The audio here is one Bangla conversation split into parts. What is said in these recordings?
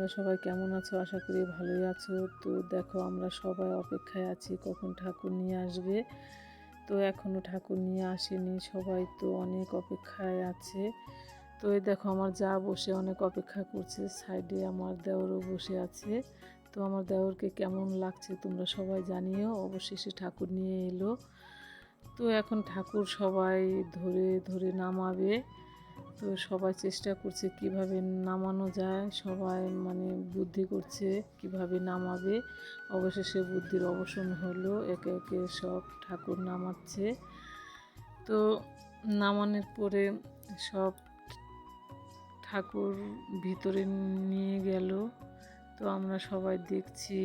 তোমরা সবাই কেমন আছো? আশা করি ভালোই আছো। তো দেখো, আমরা সবাই অপেক্ষায় আছি কখন ঠাকুর নিয়ে আসবে। তো এখনও ঠাকুর নিয়ে আসেনি, সবাই তো অনেক অপেক্ষায় আছে। তো এই দেখো, আমার যা বসে অনেক অপেক্ষা করছে, সাইডে আমার দেওরও বসে আছে। তো আমার দেওরকে কেমন লাগছে তোমরা সবাই জানিও, অবশেষে ঠাকুর নিয়ে এলো। তো এখন ঠাকুর সবাই ধরে ধরে নামাবে। তো সবাই চেষ্টা করছে কীভাবে নামানো যায়, সবাই মানে বুদ্ধি করছে কীভাবে নামাবে। অবশেষে বুদ্ধির অবসান হলো, একে একে সব ঠাকুর নামাচ্ছে। তো নামানোর পরে সব ঠাকুর ভিতরে নিয়ে গেল। তো আমরা সবাই দেখছি।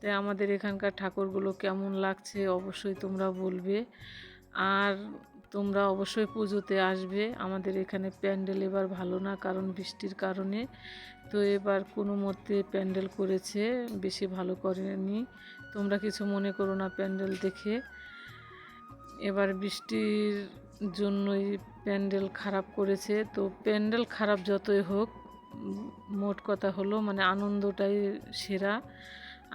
তাই আমাদের এখানকার ঠাকুরগুলো কেমন লাগছে অবশ্যই তোমরা বলবে। আর তোমরা অবশ্যই পুজোতে আসবে। আমাদের এখানে প্যান্ডেল এবার ভালো না কারণ বৃষ্টির কারণে। তো এবার কোনো মতে প্যান্ডেল করেছে, বেশি ভালো করেনি। তোমরা কিছু মনে করো না প্যান্ডেল দেখে। এবার বৃষ্টির জন্যই প্যান্ডেল খারাপ করেছে। তো প্যান্ডেল খারাপ যতই হোক, মোট কথা হলো মানে আনন্দটাই সেরা।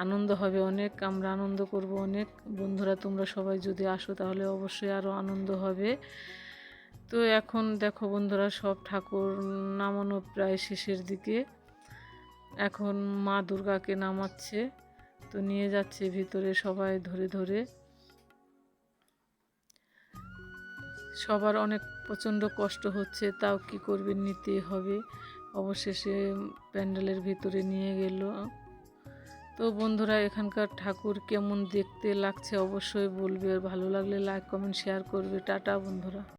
আনন্দ হবে, অনেক আমরা আনন্দ করব, অনেক বন্ধুরা তোমরা সবাই যদি আসো তাহলে অবশ্যই আরও আনন্দ হবে। তো এখন দেখো বন্ধুরা সব ঠাকুর নামানো প্রায় শেষের দিকে। এখন মা দুর্গাকে নামাচ্ছে, তো নিয়ে যাচ্ছে ভিতরে সবাই ধরে ধরে। সবার অনেক প্রচণ্ড কষ্ট হচ্ছে, তাও কি করবে নিতে হবে। অবশেষে প্যান্ডেলের ভিতরে নিয়ে গেল। তো বন্ধুরা, এখানকার ঠাকুর কেমন দেখতে লাগছে অবশ্যই বলবে। আর ভালো লাগলে লাইক কমেন্ট শেয়ার করবে। টাটা বন্ধুরা।